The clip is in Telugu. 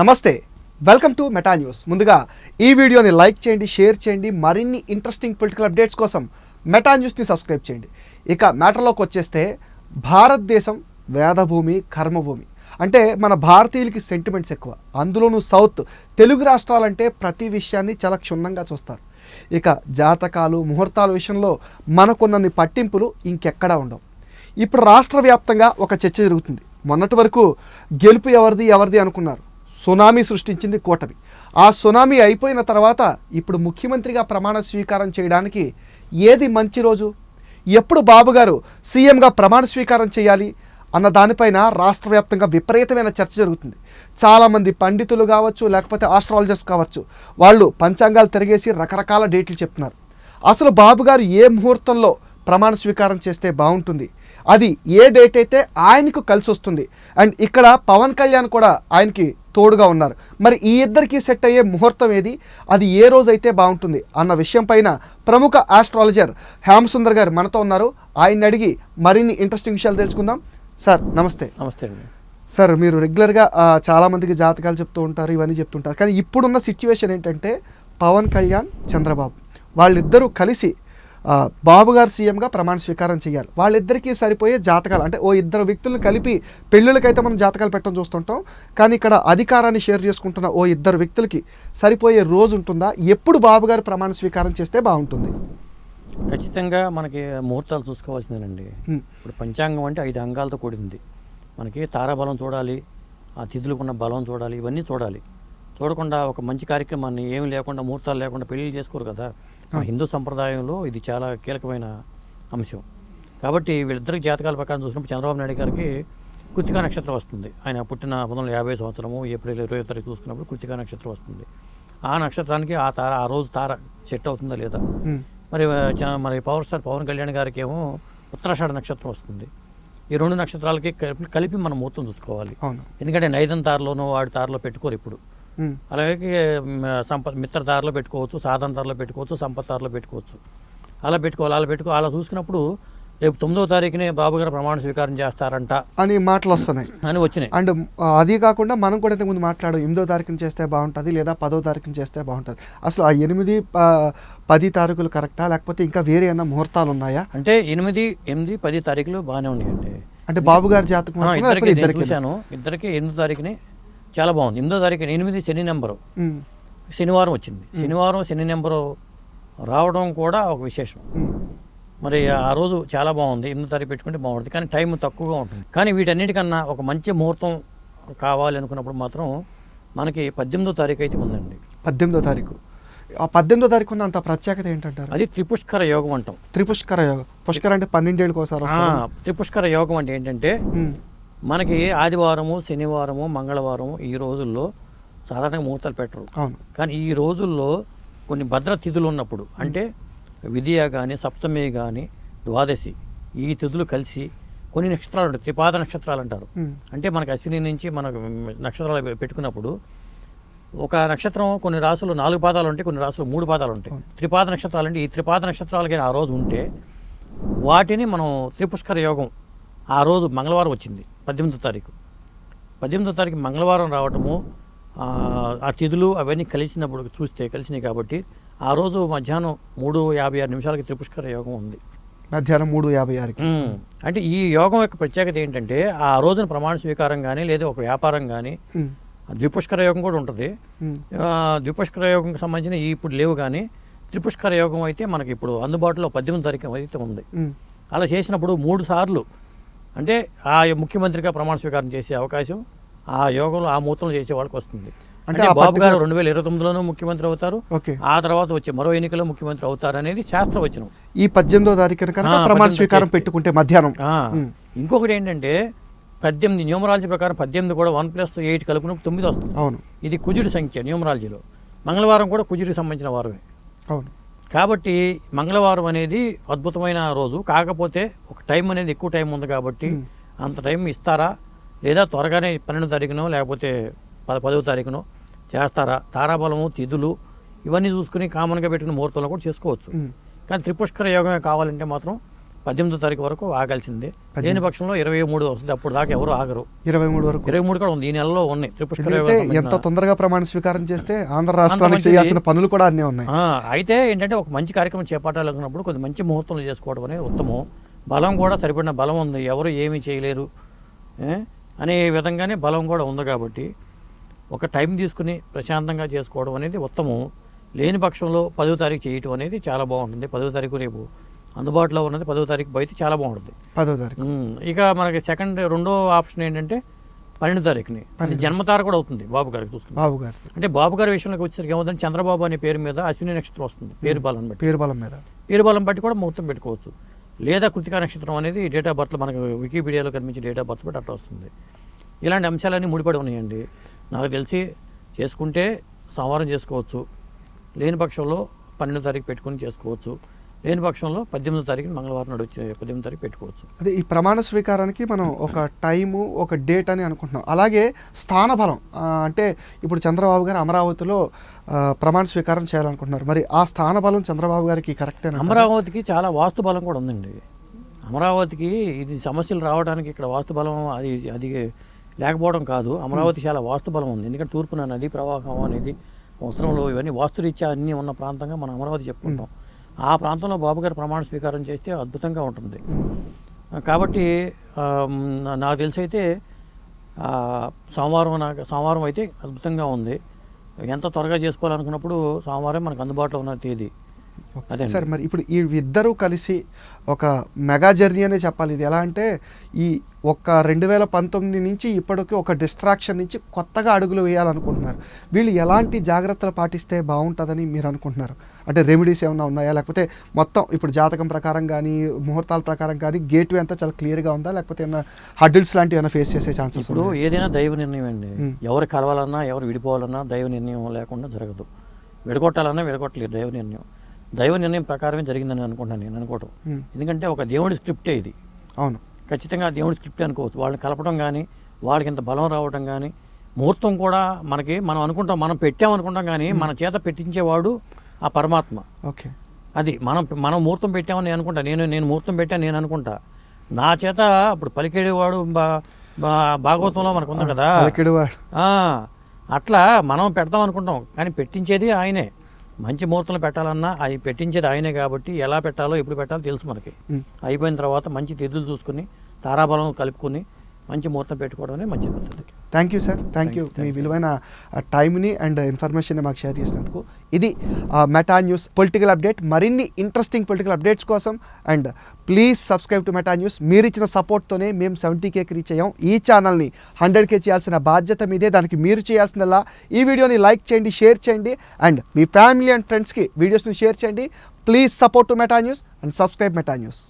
నమస్తే వెల్కమ్ టు మెటా న్యూస్. ముందుగా ఈ వీడియోని లైక్ చేయండి షేర్ చేయండి మరిన్ని ఇంట్రెస్టింగ్ పొలిటికల్ అప్డేట్స్ కోసం మెటా న్యూస్ని సబ్స్క్రైబ్ చేయండి. ఇక మ్యాటర్లోకి వచ్చేస్తే భారతదేశం వేదభూమి కర్మభూమి. అంటే మన భారతీయులకి సెంటిమెంట్స్ ఎక్కువ. అందులోనూ సౌత్ తెలుగు రాష్ట్రాలంటే ప్రతి విషయాన్ని చాలా క్షుణ్ణంగా చూస్తారు. ఇక జాతకాలు ముహూర్తాల విషయంలో మనకున్నన్ని పట్టింపులు ఇంకెక్కడా ఉండవు. ఇప్పుడు రాష్ట్ర వ్యాప్తంగా ఒక చర్చ జరుగుతుంది. మొన్నటి వరకు గెలుపు ఎవరిది ఎవరిది అనుకున్నారు? సునామీ సృష్టించింది కూటమి. ఆ సునామీ అయిపోయిన తర్వాత ఇప్పుడు ముఖ్యమంత్రిగా ప్రమాణ స్వీకారం చేయడానికి ఏది మంచి రోజు? ఎప్పుడు బాబు గారు సీఎంగా ప్రమాణ స్వీకారం చేయాలి అన్న దానిపైన రాష్ట్ర వ్యాప్తంగా విపరీతమైన చర్చ జరుగుతుంది. చాలామంది పండితులు కావచ్చు లేకపోతే ఆస్ట్రాలజర్స్ కావచ్చు వాళ్ళు పంచాంగాలు తిరిగేసి రకరకాల డేట్లు చెప్తున్నారు. అసలు బాబు గారు ఏ ముహూర్తంలో ప్రమాణ స్వీకారం చేస్తే బాగుంటుంది? అది ఏ డేట్ అయితే ఆయనకు కలిసి వస్తుంది అండ్ ఇక్కడ పవన్ కళ్యాణ్ కూడా ఆయనకి తోడుగా ఉన్నారు. మరి ఈ ఇద్దరికి సెట్ అయ్యే ముహూర్తం ఏది? అది ఏ రోజు అయితే బాగుంటుంది? అన్న విషయం పైన ప్రముఖ ఆస్ట్రాలజర్ హ్యామ్ సుందర్ గారు మనతో ఉన్నారు. ఆయన్ని అడిగి మరిన్ని ఇంట్రెస్టింగ్ విషయాలు తెలుసుకుందాం. సార్ నమస్తే. నమస్తే అండి. సార్ మీరు రెగ్యులర్గా ఆ, చాలా మందికి జాతకాలు చెప్తూ ఉంటారు ఇవన్నీ చెప్తుంటారు కానీ ఇప్పుడున్న సిచ్యువేషన్ ఏంటంటే పవన్ కళ్యాణ్ చంద్రబాబు. వాళ్ళిద్దరూ కలిసి బాబు గారు సీఎంగా ప్రమాణ స్వీకారం చేయాలి. వాళ్ళిద్దరికీ సరిపోయే జాతకాలు అంటే ఓ ఇద్దరు వ్యక్తులను కలిపి పెళ్ళిళ్ళకైతే మనం జాతకాలు పెట్టడం చూస్తుంటాం. కానీ ఇక్కడ అధికారాన్ని షేర్ చేసుకుంటున్న ఓ ఇద్దరు వ్యక్తులకి సరిపోయే రోజు ఉంటుందా? ఎప్పుడు బాబు గారు ప్రమాణ స్వీకారం చేస్తే బాగుంటుంది? ఖచ్చితంగా మనకి ముహూర్తాలు చూసుకోవాల్సిందేనండి. ఇప్పుడు పంచాంగం అంటే ఐదు అంగాలతో కూడింది. మనకి తారాబలం చూడాలి ఆ తిథులకు ఉన్న బలం చూడాలి ఇవన్నీ చూడాలి. చూడకుండా ఒక మంచి కార్యక్రమాన్ని ఏమి లేకుండా ముహూర్తాలు లేకుండా పెళ్ళి చేసుకోరు కదా. హిందూ సంప్రదాయంలో ఇది చాలా కీలకమైన అంశం. కాబట్టి వీళ్ళిద్దరికి జాతకాల ప్రకారం చూసినప్పుడు చంద్రబాబు నాయుడు గారికి కృతికా నక్షత్రం వస్తుంది. ఆయన పుట్టిన పంతొమ్మిది వందల యాభై సంవత్సరము ఏప్రిల్ ఇరవై తారీఖు చూసుకున్నప్పుడు కృతికా నక్షత్రం వస్తుంది. ఆ నక్షత్రానికి ఆ తార ఆ రోజు తార సెట్ అవుతుందా లేదా. మరి మరి పవర్ స్టార్ పవన్ కళ్యాణ్ గారికి ఏమో ఉత్తరాషాఢ నక్షత్రం వస్తుంది. ఈ రెండు నక్షత్రాలకి కలిపి కలిపి మనం ముహూర్తం చూసుకోవాలి. ఎందుకంటే నైదం తారలోనో వాడి తారలో పెట్టుకోరు ఇప్పుడు. అలాగే మ, సంపత్ మిత్ర తారలో పెట్టుకోవచ్చు సాధన తారలో పెట్టుకోవచ్చు సంపత్ తారలో పెట్టుకోవచ్చు. అలా పెట్టుకోవాలి అలా పెట్టుకో అలా చూసుకున్నప్పుడు రేపు తొమ్మిదో తారీఖునే బాబు గారు ప్రమాణ స్వీకారం చేస్తారంట. అని మాటలు వస్తున్నాయి. అని వచ్చినాయి. అండ్ అది కాకుండా మనం కూడా ఇంతకుముందు మాట్లాడాం ఎనిమిదో తారీఖున చేస్తే బాగుంటుంది లేదా పదో తారీఖున చేస్తే బాగుంటుంది. అసలు ఆ ఎనిమిది పది తారీఖులు కరెక్టా? లేకపోతే ఇంకా వేరే ఏమైనా ముహూర్తాలు ఉన్నాయా? అంటే ఎనిమిది ఎనిమిది పది తారీఖులు బాగానే ఉన్నాయండి. అంటే బాబు గారి జాతకం ఇద్దరికి చూశాను. ఇద్దరికి ఎనిమిదో తారీఖుని చాలా బాగుంది. ఎనిమిదో తారీఖున ఎనిమిది శని నెంబరు. శనివారం వచ్చింది. శనివారం శని నెంబరు రావడం కూడా ఒక విశేషం. మరి ఆ రోజు చాలా బాగుంది. ఎనిమిది తారీఖు పెట్టుకుంటే బాగుంటుంది. కానీ టైం తక్కువగా ఉంటుంది. కానీ వీటన్నిటికన్నా ఒక మంచి ముహూర్తం కావాలి అనుకున్నప్పుడు మాత్రం మనకి పద్దెనిమిదో తారీఖు అయితే ఉందండి. పద్దెనిమిదో తారీఖు. ఆ పద్దెనిమిదో తారీఖు ఉన్న అంత ప్రత్యేకత ఏంటంటారు? అది త్రిపుష్కర యోగం అంటాం. త్రిపుష్కర యోగం. పుష్కర అంటే పన్నెండేళ్ళకి ఒకసారి త్రిపుష్కర యోగం అంటే ఏంటంటే మనకి ఆదివారము శనివారము మంగళవారము ఈ రోజుల్లో సాధారణంగా ముహూర్తాలు పెట్టరు. కానీ ఈ రోజుల్లో కొన్ని భద్ర తిథులు ఉన్నప్పుడు అంటే విధియ కానీ సప్తమి కానీ ద్వాదశి ఈ తిథులు కలిసి కొన్ని నక్షత్రాలు ఉంటాయి. త్రిపాద నక్షత్రాలు అంటారు. అంటే మనకు అశ్విని నుంచి మనకు నక్షత్రాలు పెట్టుకున్నప్పుడు ఒక నక్షత్రం కొన్ని రాసులు నాలుగు పాదాలు ఉంటాయి కొన్ని రాసులు మూడు పాదాలు ఉంటాయి. త్రిపాద నక్షత్రాలు అంటే ఈ త్రిపాద నక్షత్రాలకి ఆ రోజు ఉంటే వాటిని మనం త్రిపుష్కర యోగం ఆ రోజు మంగళవారం వచ్చింది. పద్దెనిమిదో తారీఖు. పద్దెనిమిదో తారీఖు మంగళవారం రావటము ఆ, తిథులు అవన్నీ కలిసినప్పుడు చూస్తే కలిసినాయి కాబట్టి ఆ రోజు మధ్యాహ్నం మూడు యాభై ఆరు నిమిషాలకి త్రిపుష్కర యోగం ఉంది. మధ్యాహ్నం మూడు యాభై ఆరుకి. అంటే ఈ యోగం యొక్క ప్రత్యేకత ఏంటంటే ఆ రోజున ప్రమాణ స్వీకారం కానీ లేదా ఒక వ్యాపారం కానీ ద్విపుష్కర యోగం కూడా ఉంటుంది. ద్విపుష్కర యోగంకి సంబంధించిన ఈ ఇప్పుడు లేవు కానీ త్రిపుష్కర యోగం అయితే మనకి ఇప్పుడు అందుబాటులో పద్దెనిమిది తారీఖు అయితే ఉంది. అలా చేసినప్పుడు మూడు సార్లు అంటే ఆ ముఖ్యమంత్రిగా ప్రమాణ స్వీకారం చేసే అవకాశం ఆ యోగంలో ఆ ముహూర్తంలో చేసే వాళ్ళకి వస్తుంది. అంటే బాబు గారు రెండు వేల ఇరవై తొమ్మిదిలోనూ ముఖ్యమంత్రి అవుతారు. ఆ తర్వాత వచ్చే మరో ఎన్నికల్లో ముఖ్యమంత్రి అవుతారు అనేది శాస్త్రవచనం. ఈ పద్దెనిమిదో తారీఖున ఆ, ప్రమాణ స్వీకారం. పెట్టుకుంటే మధ్యాహ్నం. ఇంకొకటి ఏంటంటే పద్దెనిమిది న్యూమరాలజీ ప్రకారం పద్దెనిమిది కూడా వన్ ప్లస్ ఎయిట్ కలుపుకున్నప్పుడు తొమ్మిది వస్తుంది. అవును. ఇది కుజుడి సంఖ్య న్యూమరాలజీలో. మంగళవారం కూడా కుజుడికి సంబంధించిన వారమే. అవును. కాబట్టి మంగళవారం అనేది అద్భుతమైన రోజు. కాకపోతే ఒక టైం అనేది ఎక్కువ టైం ఉంది కాబట్టి అంత టైం ఇస్తారా? లేదా త్వరగానే పన్నెండు తారీఖునో లేకపోతే పద పదవ తారీఖునో చేస్తారా? తారాబలము తిథులు ఇవన్నీ చూసుకుని కామన్గా పెట్టుకున్న ముహూర్తంలో కూడా చేసుకోవచ్చు. కానీ త్రిపుష్కర యోగమే కావాలంటే మాత్రం పద్దెనిమిదో తారీఖు వరకు ఆగాల్సిందే. లేని పక్షంలో ఇరవై మూడు వస్తుంది. అప్పుడు దాకా ఎవరు ఆగరు. ఇరవై మూడు వరకు. ఇరవై మూడు కూడా ఉంది. ఈ నెలలో ఉన్నాయి. త్రిపుష్కర ఎంత తొందరగా ప్రమాణ స్వీకారం చేస్తే ఆంధ్ర రాష్ట్రానికి. చేయాల్సిన పనులు కూడా అన్నీ ఉన్నాయి. అయితే ఏంటంటే ఒక మంచి కార్యక్రమం చేపట్టాలనుకున్నప్పుడు కొద్ది మంచి ముహూర్తంలో చేసుకోవడం అనేది ఉత్తమం. బలం కూడా సరిపడిన బలం ఉంది. ఎవరు ఏమీ చేయలేరు? అనే విధంగానే బలం కూడా ఉంది కాబట్టి ఒక టైం తీసుకుని ప్రశాంతంగా చేసుకోవడం అనేది ఉత్తమం. లేని పక్షంలో పదో తారీఖు చేయటం అనేది చాలా బాగుంటుంది. పదో తారీఖు రేపు అందుబాటులో ఉన్నది. పదో తారీఖు అయితే చాలా బాగుంటుంది. పదో తారీఖు. ఇక మనకి సెకండ్ రెండో ఆప్షన్ ఏంటంటే పన్నెండు తారీఖుని. అది జన్మతార కూడా అవుతుంది బాబు గారికి చూసుకుంటే. బాబు గారు. అంటే బాబు గారి విషయంలోకి వచ్చేసరికి ఏమవుతుంది చంద్రబాబు అనే పేరు మీద అశ్విని నక్షత్రం వస్తుంది పేరు బలం బట్టి. పేరు బలం మీద. పేరు బలం బట్టి కూడా ముహూర్తం పెట్టుకోవచ్చు. లేదా కృతికా నక్షత్రం అనేది డేట్ ఆఫ్ బర్త్ మనకు వికీపీడియాలో కనిపించే డేట్ ఆఫ్ బర్త్ బట్టి అట్లా వస్తుంది. ఇలాంటి అంశాలన్నీ ముడిపడి ఉన్నాయండి. నాకు తెలిసి చేసుకుంటే సోమవారం చేసుకోవచ్చు. లేని పక్షంలో పన్నెండో తారీఖు పెట్టుకొని చేసుకోవచ్చు. లేని పక్షంలో పద్దెనిమిదో తారీఖు మంగళవారం నాడు వచ్చే పద్దెనిమిది తారీఖు పెట్టుకోవచ్చు. అదే ఈ ప్రమాణ స్వీకారానికి మనం ఒక టైము ఒక డేట్ అని అనుకుంటున్నాం. అలాగే స్థానబలం అంటే ఇప్పుడు చంద్రబాబు గారు అమరావతిలో ప్రమాణ స్వీకారం చేయాలనుకుంటున్నారు. మరి ఆ స్థానబలం చంద్రబాబు గారికి కరెక్టేనా అమరావతికి చాలా వాస్తు బలం కూడా ఉందండి. అమరావతికి ఇది సమస్యలు రావడానికి ఇక్కడ వాస్తు బలం అది అది లేకపోవడం కాదు. అమరావతి చాలా వాస్తు బలం ఉంది. ఎందుకంటే తూర్పున నదీ ప్రవాహం అనేది అవసరంలో ఇవన్నీ వాస్తురీత్యా అన్నీ ఉన్న ప్రాంతంగా మనం అమరావతి చెప్పుకుంటాం. ఆ ప్రాంతంలో బాబు గారు ప్రమాణ స్వీకారం చేస్తే అద్భుతంగా ఉంటుంది. కాబట్టి నాకు తెలిసి అయితే సోమవారం నాకు సోమవారం అయితే అద్భుతంగా ఉంది. ఎంత త్వరగా చేసుకోవాలనుకున్నప్పుడు సోమవారం మనకు అందుబాటులో ఉన్న తేదీ. అదే సరే మరి ఇప్పుడు ఈ ఇద్దరూ కలిసి ఒక మెగా జర్నీ అనే చెప్పాలి. ఇది ఎలా అంటే ఈ ఒక్క రెండు వేల పంతొమ్మిది నుంచి ఇప్పటికి ఒక డిస్ట్రాక్షన్ నుంచి కొత్తగా అడుగులు వేయాలనుకుంటున్నారు. వీళ్ళు ఎలాంటి జాగ్రత్తలు పాటిస్తే బాగుంటుందని మీరు అనుకుంటున్నారు? అంటే రెమెడీస్ ఏమైనా ఉన్నాయా? లేకపోతే మొత్తం ఇప్పుడు జాతకం ప్రకారం కానీ ముహూర్తాల ప్రకారం కానీ గేట్ వే అంతా చాలా క్లియర్గా ఉందా? లేకపోతే ఏమైనా హడ్డిల్స్ లాంటివి ఏమైనా ఫేస్ చేసే ఛాన్సెస్ ఇప్పుడు ఏదైనా దైవ నిర్ణయం అండి. ఎవరు కలవాలన్నా ఎవరు విడిపోవాలన్నా దైవ నిర్ణయం లేకుండా జరగదు. విడగొట్టాలన్నా విడగొట్టలేదు దైవ నిర్ణయం. దైవ నిర్ణయం ప్రకారమే జరిగిందని అనుకుంటాను నేను అనుకోవటం. ఎందుకంటే ఒక దేవుడి స్క్రిప్టే ఇది. అవును. ఖచ్చితంగా దేవుడి స్క్రిప్ట్ అనుకోవచ్చు. వాళ్ళని కలపడం కానీ వాళ్ళకి ఇంత బలం రావడం కానీ ముహూర్తం కూడా మనకి మనం అనుకుంటాం మనం పెట్టామనుకుంటాం కానీ మన చేత పెట్టించేవాడు ఆ పరమాత్మ. ఓకే. అది మనం మనం ముహూర్తం పెట్టామని నేను అనుకుంటా. నేను నేను ముహూర్తం పెట్టాను నేను అనుకుంటా. నా చేత ఇప్పుడు పలికేవాడు బా బా- భాగవతంలో మనకు ఉంది కదా. అట్లా మనం పెడతాం అనుకుంటాం. కానీ పెట్టించేది ఆయనే. మంచి ముహూర్తంలో పెట్టాలన్నా అది పెట్టించేది ఆయనే కాబట్టి ఎలా పెట్టాలో ఎప్పుడు పెట్టాలో తెలుసు మనకి. అయిపోయిన తర్వాత మంచి తిథులు చూసుకుని తారాబలం కలుపుకొని మంచి ముహూర్తం పెట్టుకోవడం అనేది మంచి పద్ధతి thank you sir thank you మీ విలువైన టైంని అండ్ ఇన్ఫర్మేషన్ మాకు షేర్ చేసినందుకు. ఇది మెటా న్యూస్ పొలిటికల్ అప్డేట్ మరిన్ని ఇంట్రెస్టింగ్ పొలిటికల్ అప్డేట్స్ కోసం and please subscribe to Meta news మీరు ఇచ్చిన సపోర్ట్తోనే మేము సెవెంటీ కేకి రీచ్ అయ్యాం. ఈ ఛానల్ని హండ్రెడ్ కే చేయాల్సిన బాధ్యత మీదే. దానికి మీరు చేయాల్సిందల్లా. ఈ వీడియోని లైక్ చేయండి షేర్ చేయండి అండ్ మీ ఫ్యామిలీ అండ్ ఫ్రెండ్స్కి వీడియోస్ని షేర్ చేయండి. Please support to Meta news and subscribe Meta news